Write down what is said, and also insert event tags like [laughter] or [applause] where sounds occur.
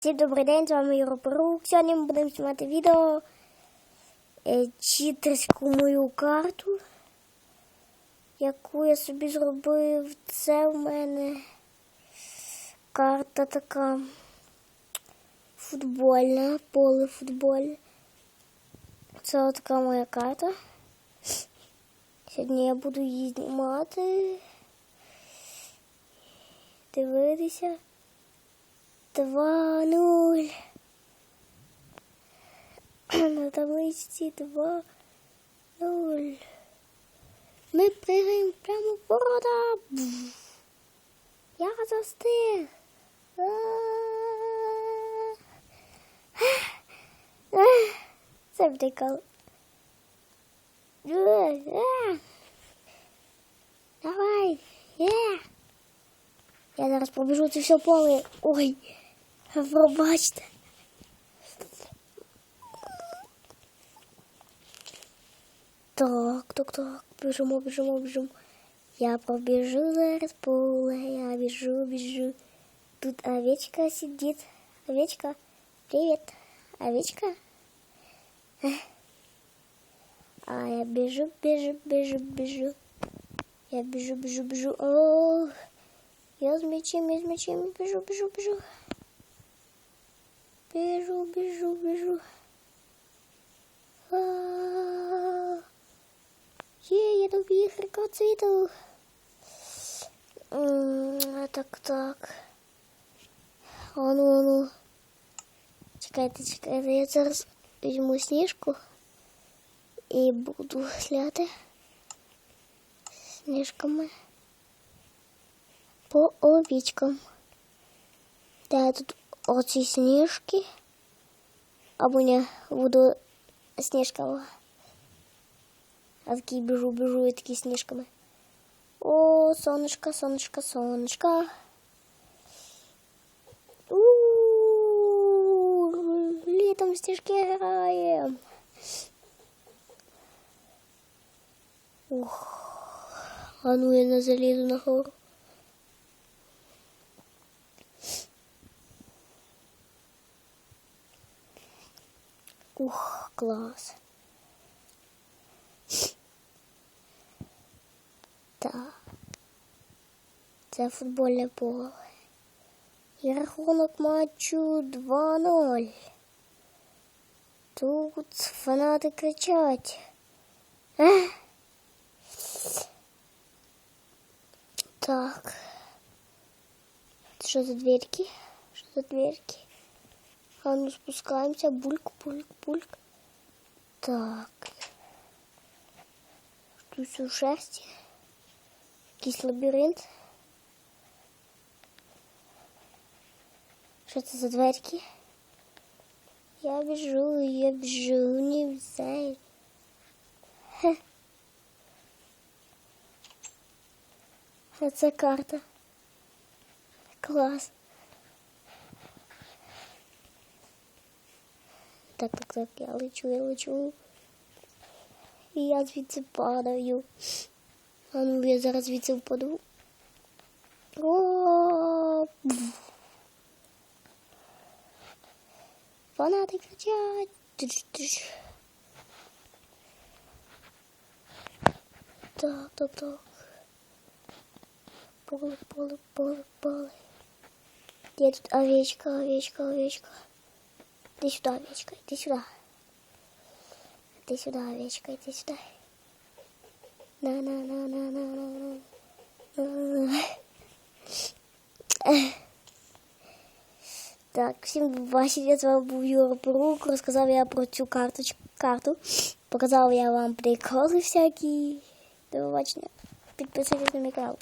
Всім добрий день, з вами Юра Порук. Сьогодні ми будемо знімати відео е, читерську мою карту, яку я собі зробив. Це в мене карта така футбольна, поле футбольне. Це така моя карта. Сьогодні я буду її знімати, дивитися. 2-0. [clears throat] На табличці 2-0. Ми пригаємо прямо в ворота. Бф. Я застиг. А. А. [clears throat] Це втикало. Давай. Yeah. Я зараз пробіжу це все поле. Ой, пробачте. Так, так, так. Біжимо, біжимо, біжимо. Я пробіжу зараз поле. Я біжу, біжу. Тут овечка сидит. Овечка, привет. Овечка. А я бежу, бежу, бежу, бежу. Я бежу, бежу, бежу. О, я з м'ячем, я з м'ячем, біжу, біжу, добіг рекорд світу. М, Так, так. Ану, ану. Чекайте, чекайте, я зараз візьму сніжку і буду сляти сніжками по овічкам. Да, тут оці сніжки. Або не буду сніжками. А такий біжу, біжу і такі сніжками. О, сонечко, сонечко, сонечко. У-у-у, Літом стіжки граємо. Ух. А ну я не залізу на гору. Ух, клас. Так. Це футбольне поле. І рахунок матчу 2-0. Тут фанати кричать. Ех. Так. Что за дверьки? Что за дверьки? А ну спускаемся. Бульк, бульк, бульк. Так. Тут все шерсти. Якийсь лабіринт. Що це за дверки? Я біжу, я біжу, не взяй. Хе. А це карта. Клас. Так, так, так, я лечу, я лечу. І я звідси падаю. А ну я зараз звідси впаду. О! Фанати кричать. Так, так, так. Поле, поле, поле, поле. Где тут овечка, овечка, овечка? Иди сюда, овечка, иди сюда. Иди сюда, овечка, иди сюда на на на на на на на Так, всім бачення, з вами був Юра Порук. Розказав я про цю карточку, карту. Показав я вам приколи всякі. До побачення. Підписуйтесь на мій канал.